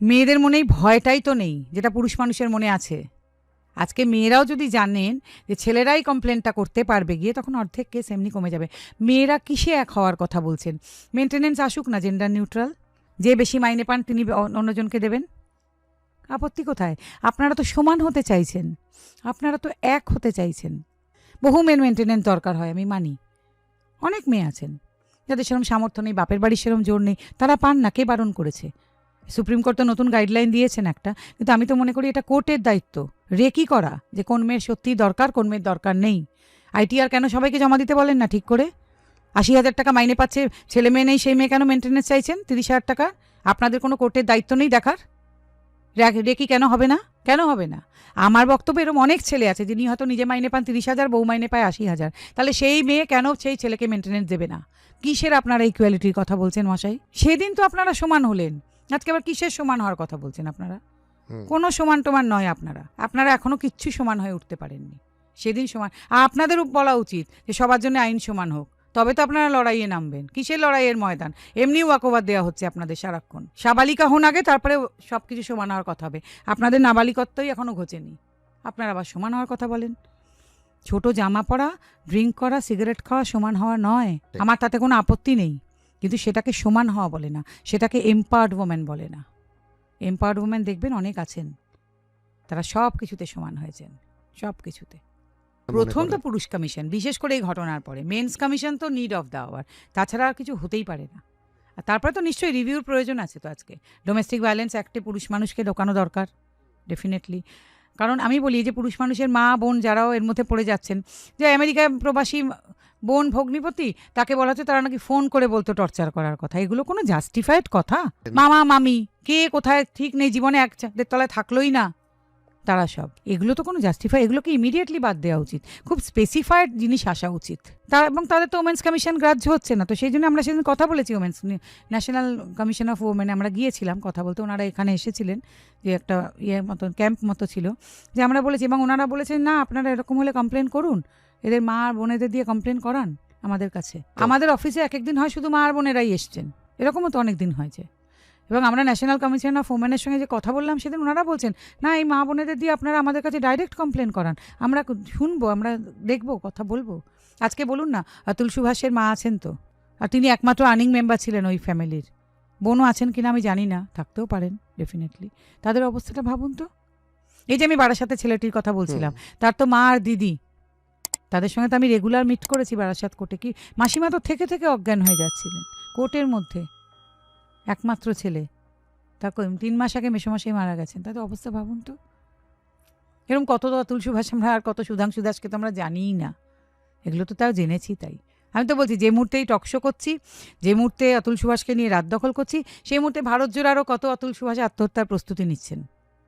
মেয়েদের মনেই ভয়টাই তো নেই, যেটা পুরুষ মানুষের মনে আছে। আজকে মেয়েরাও যদি জানেন যে ছেলেরাই কমপ্লেনটা করতে পারবে, গিয়ে তখন অর্ধেক কেস এমনি কমে যাবে। মেয়েরা কিসে এক হওয়ার কথা বলছেন? মেনটেনেন্স আসুক না জেন্ডার নিউট্রাল। যে বেশি মাইনে পান তিনি অন্যজনকে দেবেন। আপত্তি কোথায়? আপনারা তো সমান হতে চাইছেন। আপনারা তো এক হতে চাইছেন। বহু মেন মেনটেনেন্স দরকার হয়, আমি মানি। অনেক মেয়ে আছেন। যাদের সেরকম সামর্থ্য নেই, বাপের বাড়ির সেরকম জোর নেই, তারা পান না, কে বারণ করেছে? সুপ্রিম কোর্ট তো নতুন গাইডলাইন দিয়েছেন একটা, কিন্তু আমি তো মনে করি এটা কোর্টের দায়িত্ব। রেকি করা যে কোন মেয়ের সত্যিই দরকার, কোন মেয়ের দরকার নেই। আইটিআর কেন সবাইকে জমা দিতে বলেন না ঠিক করে? আশি হাজার টাকা মাইনে পাচ্ছে, ছেলে মেয়ে নেই, সেই মেয়ে কেন মেনটেনেন্স চাইছেন? তিরিশ হাজার টাকা? আপনাদের কোনো কোর্টের দায়িত্ব নেই দেখার? রেকি কেন হবে না? কেন হবে না? আমার বক্তব্য এরকম অনেক ছেলে আছে যিনি হয়তো নিজে মাইনে পান তিরিশ হাজার, বউ মাইনে পায় আশি হাজার। তাহলে সেই মেয়ে কেন সেই ছেলেকে মেনটেনেন্স দেবে না? কিসের আপনারা ইকুয়ালিটির কথা বলছেন মশাই? সেদিন তো আপনারা সমান হলেন। আজকে আবার কিসের সমান হওয়ার কথা বলছেন আপনারা। কোনো সমান টমান নয় আপনারা। আপনারা এখনও কিচ্ছু সমান হয়ে উঠতে পারেননি। সেদিন সমান। আর আপনাদেরও বলা উচিত যে সবার জন্য আইন সমান হোক। তবে তো আপনারা লড়াইয়ে নামবেন। কিসের লড়াইয়ের ময়দান? এমনি ওয়াকওভার দেওয়া হচ্ছে আপনাদের সারাক্ষণ। সাবালিকা হন আগে তারপরে সব কিছু সমান হওয়ার কথা হবে। আপনাদের নাবালিকত্বই এখনও ঘোচেনি। আপনারা আবার সমান হওয়ার কথা বলেন। ছোট জামা পরা ড্রিঙ্ক করা সিগারেট খাওয়া সমান হওয়া নয়। আমার তাতে কোনো আপত্তি নেই। কিন্তু সেটাকে সমান হওয়া বলে না। সেটাকে এম্পাওয়ার্ড ওমেন বলে না। এম্পাওয়ার্ড ওমেন দেখবেন অনেক আছেন। তারা সব কিছুতে সমান হয়েছেন। সব কিছুতে প্রথম তো পুরুষ কমিশন বিশেষ করে এই ঘটনার পরে। মেন্স কমিশন তো নিড অফ দ্য আওয়ার তাছাড়া আর কিছু হতেই পারে না। আর তারপরে তো নিশ্চয়ই রিভিউর প্রয়োজন আছে তো আজকে। ডোমেস্টিক ভায়োলেন্স অ্যাক্টে পুরুষ মানুষকে ঢোকানো দরকার ডেফিনেটলি কারণ আমি বলি যে পুরুষ মানুষের মা বোন যারাও এর মধ্যে পড়ে যাচ্ছেন যে আমেরিকায় প্রবাসী বোন ভগ্নিপতি, তাকে বলা হচ্ছে তারা নাকি ফোন করে বলতো টর্চার করার কথা। এগুলো কোনো জাস্টিফাইড কথা? মামা, মামি, কে কোথায় ঠিক নেই জীবনে এক চাঁদের তলায় থাকলোই না। তারা সব। এগুলো তো কোনো জাস্টিফাই এগুলোকে ইমিডিয়েটলি বাদ দেওয়া উচিত। খুব স্পেসিফাইড জিনিস আসা উচিত। তা এবং তাদের তো ওমেন্স কমিশন গ্রাহ্য হচ্ছে না। তো সেই জন্য আমরা সেদিন কথা বলেছি women's national commission of women আমরা গিয়েছিলাম কথা বলতে। ওনারা এখানে এসেছিলেন, যে একটা ইয়ে মতন ক্যাম্প মতো ছিল, যে আমরা বলেছি এবং ওনারা বলেছেন, না, আপনারা এরকম হলে কমপ্লেন করুন। এদের মা আর বোনেদের দিয়ে কমপ্লেন করান আমাদের কাছে। আমাদের অফিসে এক একদিন হয় শুধু মা আর বোনেরাই এসছেন। এরকমও তো অনেক দিন হয়েছে এবং আমরা ন্যাশনাল কমিশন অফ ওমেনের সঙ্গে যে কথা বললাম সেদিন ওনারা বলছেন না এই মা বোনেদের দিয়ে আপনারা আমাদের কাছে ডাইরেক্ট কমপ্লেন করান। আমরা শুনব আমরা দেখব কথা বলব। আজকে বলুন না অতুল সুভাষের মা আছেন তো। আর তিনি একমাত্র আর্নিং মেম্বার ছিলেন ওই ফ্যামিলির বোনও আছেন কিনা আমি জানি না থাকতেও পারেন ডেফিনেটলি তাদের অবস্থাটা ভাবুন তো। এই যে আমি বারাসাতে ছেলেটির কথা বলছিলাম তার তো মা আর দিদি। তাদের সঙ্গে তো আমি রেগুলার মিট করেছি বারাসাত কোর্টে। কি, মাসিমা তো থেকে থেকে অজ্ঞান হয়ে যাচ্ছিলেন, কোর্টের মধ্যে। একমাত্র ছেলে। তা কই- তিন মাস আগে মেসোমশাই মারা গেছেন, তাদের অবস্থা ভাবুন তো। এরকম কত অতুল সুভাষ আমরা আর কত সুধাংশু দাসকে তো আমরা জানিই না। এগুলো তো তাও জেনেছি তাই। আমি তো বলছি, যে মুহূর্তেই টকশো করছি, যে মুহূর্তে অতুল সুভাষকে নিয়ে রাত দখল করছি, সেই মুহূর্তে ভারত জোড়ারও কত অতুল সুভাষ আত্মহত্যার প্রস্তুতি নিচ্ছেন।